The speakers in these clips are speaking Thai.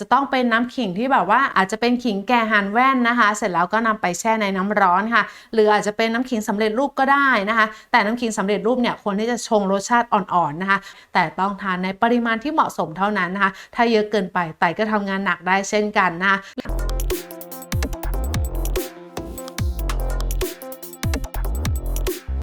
จะต้องเป็นน้ำขิงที่แบบว่าอาจจะเป็นขิงแก่หั่นแว่นนะคะ เสร็จแล้วก็นำไปแช่ในน้ำร้อนค่ะ หรืออาจจะเป็นน้ำขิงสำเร็จรูปก็ได้นะคะ แต่น้ำขิงสำเร็จรูปเนี่ยควรที่จะชงรสชาติอ่อนๆนะคะ แต่ต้องทานในปริมาณที่เหมาะสมเท่านั้นนะคะ ถ้าเยอะเกินไปไตก็ทำงานหนักได้เช่นกันนะคะ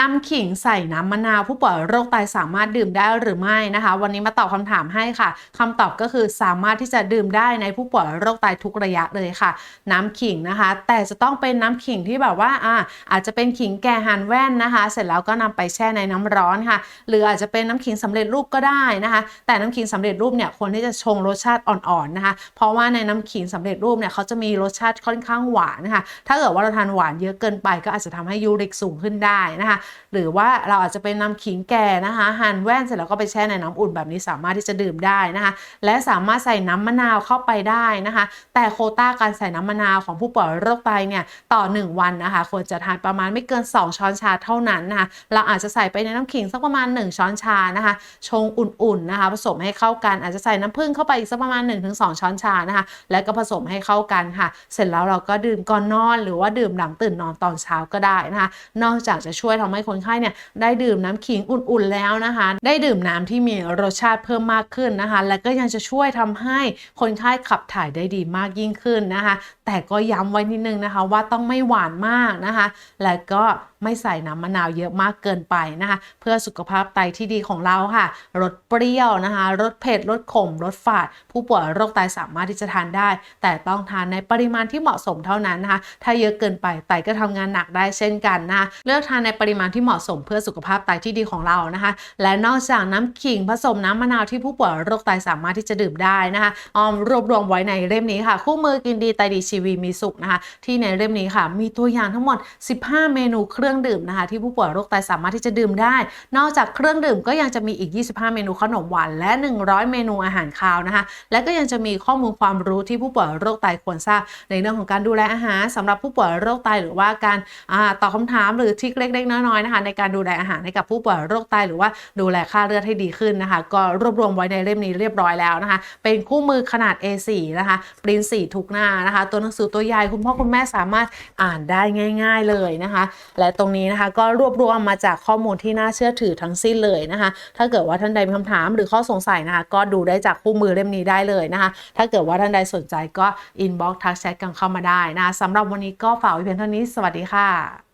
น้ำขิงใส่น้ำมะนาว ผู้ป่วยโรคไตสามารถดื่มได้หรือไม่นะคะ วันนี้มาตอบคำถามให้ค่ะคำตอบก็คือสามารถที่จะดื่มได้ในผู้ป่วยโรคไตทุกระยะเลยค่ะ น้ำขิงนะคะ แต่จะต้องเป็นน้ำขิงที่แบบว่าอ่าอาจจะเป็นขิงแก่หั่นแว่นนะคะ เสร็จแล้วก็นำไปแช่ในน้ำร้อนค่ะ หรืออาจจะเป็นน้ำขิงสำเร็จรูปก็ได้นะคะ แต่น้ำขิงสำเร็จรูปเนี่ยควรที่จะชงรสชาติอ่อนๆนะคะ เพราะว่าในน้ำขิงสำเร็จรูปเนี่ยเขาจะมีรสชาติค่อนข้างหวานนะคะถ้าเกิดว่าเราทานหวานเยอะเกินไปก็อาจจะทำให้ยูริกสูงขึ้นได้นะคะหรือว่าเราอาจจะเป็นน้ำขิงแก่นะคะหั่นแว่นเสร็จแล้วก็ไปแช่ในน้ำอุ่นแบบนี้สามารถที่จะดื่มได้นะคะ และสามารถใส่น้ำมะนาวเข้าไปได้นะคะ แต่โคต้าการใส่น้ำมะนาวของผู้ป่วยโรคไตเนี่ยต่อ 1 วันนะคะ ควรจะทานประมาณไม่เกิน 2 ช้อนชาเท่านั้นนะคะเราอาจจะใส่ไปในน้ำขิงสักประมาณ 1 ช้อนชานะคะ ชงอุ่นๆนะคะผสมให้เข้ากันอาจจะใส่น้ำผึ้งเข้าไปอีกสักประมาณ 1-2 ช้อนชานะคะ แล้วก็ผสมให้เข้ากันค่ะ เสร็จแล้วเราก็ดื่มก่อนนอน หรือว่าดื่มหลังตื่นนอนตอนเช้าก็ได้นะคะ นอกจากจะช่วยทำให้คนไข้เนี่ยได้ดื่มน้ำขิงอุ่นๆแล้วนะคะ ได้ดื่มน้ำที่มีรสชาติเพิ่มมากขึ้นนะคะ และก็ยังจะช่วยทำให้คนไข้ขับถ่ายได้ดีมากยิ่งขึ้นนะคะ แต่ก็ย้ำไว้นิดนึงนะคะ ว่าต้องไม่หวานมากนะคะ และก็ไม่ใส่น้ำมะนาวเยอะมากเกินไปนะคะ เพื่อสุขภาพไตที่ดีของเราค่ะรสเปรี้ยวนะคะรสเผ็ดรสขมรสฝาด ผู้ป่วยโรคไตสามารถที่จะทานได้ แต่ต้องทานในปริมาณที่เหมาะสมเท่านั้นนะคะ ถ้าเยอะเกินไปไตก็ทำงานหนักได้เช่นกันนะคะเลือกทานในปริมาณที่เหมาะสมเพื่อสุขภาพไตที่ดีของเรานะคะ และนอกจากน้ำขิงผสมน้ำมะนาวที่ผู้ป่วยโรคไตสามารถที่จะดื่มได้นะคะออมรวบรวมไว้ในเล่มนี้ค่ะ คู่มือกินดีไตดีชีวีมีสุขนะคะ ที่ในเล่มนี้ค่ะ มีตัวอย่างทั้งหมด 15 เมนูเครื่องดื่มนะคะ ที่ผู้ป่วยโรคไตสามารถที่จะดื่มได้ นอกจากเครื่องดื่มก็ยังจะมีอีก 25 เมนูขนมหวานและ 100 เมนูอาหารคาวนะคะ และก็ยังจะมีข้อมูลความรู้ที่ผู้ป่วยโรคไตควรทราบ ในเรื่องของการดูแลอาหารสำหรับผู้ป่วยโรคไตหรือว่าการอตอบคำถามหรือทริคเล็กๆน้อยๆนะคะ ในการดูแลอาหารให้กับผู้ป่วยโรคไตหรือว่าดูแลค่าเลือดให้ดีขึ้นนะคะ ก็รวบรวมไว้ในเล่มนี้เรียบร้อยแล้วนะคะ เป็นคู่มือขนาด A4 นะคะปริ้นสีทุกหน้านะคะ ตัวหนังสือตัวใหญ่คุณพ่อคุณแม่สามารถอ่านได้ง่าย ๆเลยนะคะ และตรงนี้นะคะก็รวบรวมมาจากข้อมูลที่น่าเชื่อถือทั้งสิ้นเลยนะคะ ถ้าเกิดว่าท่านใดมีคำถามหรือข้อสงสัยนะคะ ก็ดูได้จากคู่มือเล่มนี้ได้เลยนะคะ ถ้าเกิดว่าท่านใดสนใจก็อินบ็อกซ์ทักแชทกันเข้ามาได้นะคะสำหรับวันนี้ก็ฝากไว้เพียงเท่านี้ สวัสดีค่ะ